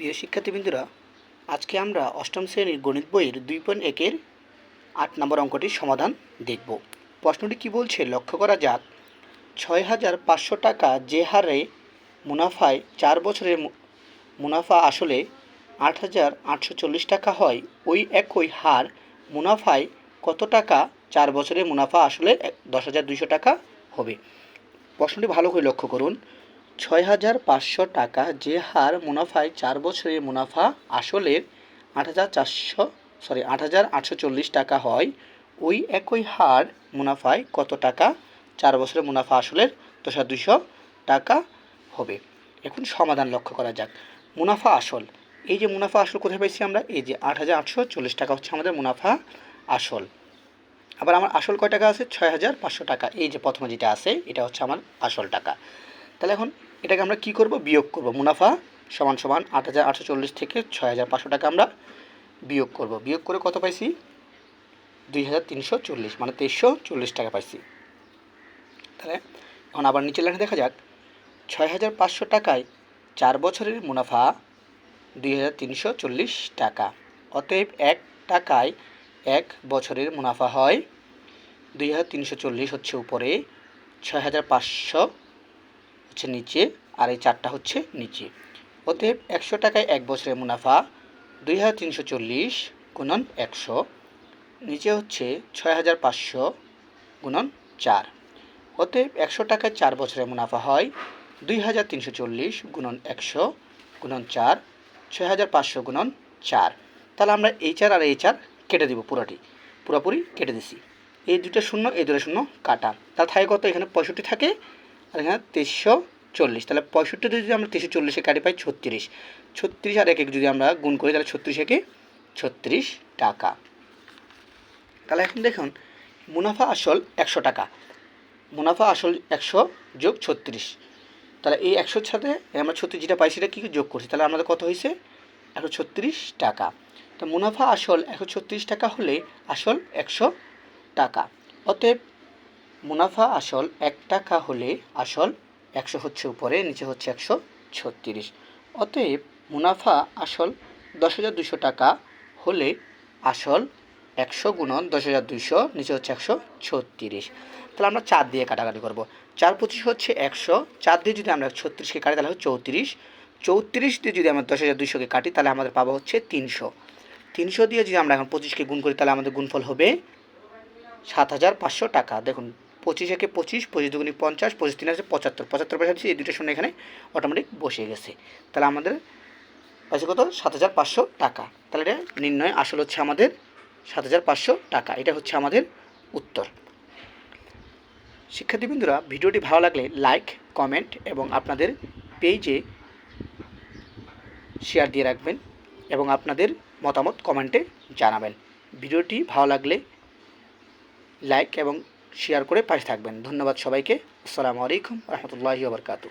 প্রিয় শিক্ষার্থীবৃন্দরা, আজকে আমরা অষ্টম শ্রেণির গণিত বইয়ের দুই পয়েন্ট একের আট নম্বর অঙ্কটির সমাধান দেখব। প্রশ্নটি কি বলছে? লক্ষ্য করা যাক। ছয় হাজার পাঁচশো টাকা যে হারে মুনাফায় চার বছরের মুনাফা আসলে আট হাজার আটশো চল্লিশ টাকা হয়, ওই একই হার মুনাফায় কত টাকা? চার বছরের মুনাফা আসলে দশ হাজার দুইশো টাকা হবে। প্রশ্নটি ভালো করে লক্ষ্য করুন। ছয় হাজার পাঁচশো টাকা যে হার মুনাফায় চার বছরের মুনাফা আসলের আট হাজার চারশো সরি আট হাজার আটশো চল্লিশ টাকা হয়, ওই একই হার মুনাফায় কত টাকা? চার বছরের মুনাফা আসলের দশ দুশো টাকা হবে। এখন সমাধান লক্ষ্য করা যাক। মুনাফা আসল। এই যে মুনাফা আসল কোথায় পাইছি আমরা? এই যে আট হাজার আটশো চল্লিশ টাকা হচ্ছে আমাদের মুনাফা আসল। আবার আমার আসল কয় টাকা আছে? ছয় হাজার পাঁচশো টাকা। এই যে প্রথমে যেটা আছে, এটা হচ্ছে আমার আসল টাকা। তাহলে এখন এটাকে আমরা কি করব? বিয়োগ করব। মুনাফা সমান সমান আট হাজার আটশো চল্লিশ থেকে ছয় হাজার পাঁচশো টাকা আমরা বিয়োগ করব। বিয়োগ করে কত পাইছি? দুই হাজার তিনশো চল্লিশ মানে তেইশশো চল্লিশ টাকা পাইছি। তাহলে এখন আবার নিচের লাইনে দেখা যাক। ছয় হাজার পাঁচশো টাকায় চার বছরের মুনাফা দুই হাজার তিনশো চল্লিশ টাকা। অতএব এক টাকায় এক বছরের মুনাফা হয় দুই হাজার তিনশো চল্লিশ হচ্ছে উপরে, ছয় হাজার পাঁচশো হচ্ছে নিচে আর এই চারটা হচ্ছে নিচে। অতএব একশো টাকায় এক বছরের মুনাফা দুই হাজার তিনশো চল্লিশ গুণন একশো, নিচে হচ্ছে ছয় হাজার পাঁচশো গুণন চার। অতএব একশো টাকায় চার বছরের মুনাফা হয় দুই হাজার তিনশো চল্লিশ গুণন একশো গুণন চার, ছয় হাজার পাঁচশো গুণন চার। তাহলে আমরা এই চার আর এই চার কেটে দিব পুরোটি, পুরোপুরি কেটে দিছি। এই দুটো শূন্য, এই দুটো শূন্য কাটা। তাহলে থাকে কত? এখানে পঁয়ষট্টি থাকে আর এখানে তেইশশো চল্লিশ। তাহলে পঁয়ষট্টি যদি আমরা তেইশশো চল্লিশে কাটি পাই ছত্রিশ। ছত্রিশ আর এক এক যদি আমরা গুণ করি, তাহলে ছত্রিশ একে ছত্রিশ টাকা। তাহলে এখন দেখুন, মুনাফা আসল একশো টাকা। মুনাফা আসল একশো যোগ ছত্রিশ। তাহলে এই একশোর সাথে আমরা ছত্রিশ যেটা পাই, সেটা কী যোগ করছি? তাহলে আমাদের কত হয়েছে? একশো ছত্রিশ টাকা। তো মুনাফা আসল একশো ছত্রিশ টাকা হলে আসল একশো টাকা। অতএব মুনাফা আসল এক টাকা হলে আসল একশো হচ্ছে উপরে, নিচে হচ্ছে একশো ছত্রিশ। অতএব মুনাফা আসল দশ হাজার দুশো টাকা হলে আসল একশো গুণন দশ হাজার দুইশো, নিচে হচ্ছে একশো ছত্রিশ। তাহলে আমরা চার দিয়ে কাটাকাটি করব। চার পঁচিশ হচ্ছে একশো, চার দিয়ে যদি আমরা ছত্রিশকে কাটি, তাহলে হচ্ছে চৌত্রিশ। চৌত্রিশ দিয়ে যদি আমরা দশ হাজার দুইশোকে কাটি, তাহলে আমাদের পাবো হচ্ছে তিনশো। তিনশো দিয়ে যদি আমরা এখন পঁচিশকে গুণ করি, তাহলে আমাদের গুণফল হবে সাত হাজার পাঁচশো টাকা। দেখুন পঁচিশ একে পঁচিশ পঁচিশ দুগুনি পঞ্চাশ, পঁচিশ তিন আছে পঁচাত্তর। পঁচাত্তর পয়সা দিচ্ছি, এই দুটো শূন্য এখানে অটোমেটিক বসে গেছে। তাহলে আমাদের পাইছে কত? সাত হাজার পাঁচশো টাকা। তাহলে এটা নির্ণয় আসল হচ্ছে আমাদের সাত হাজার পাঁচশো টাকা। এটা হচ্ছে আমাদের উত্তর। শিক্ষার্থীবৃন্দরা, ভিডিওটি ভালো লাগলে লাইক, কমেন্ট এবং আপনাদের পেজে শেয়ার দিয়ে রাখবেন এবং আপনাদের মতামত কমেন্টে জানাবেন। ভিডিওটি ভালো লাগলে লাইক এবং শেয়ার করে পাশে থাকবেন। ধন্যবাদ সবাইকে। আসসালামু আলাইকুম রহমতুল্লাহি ওবরকাতু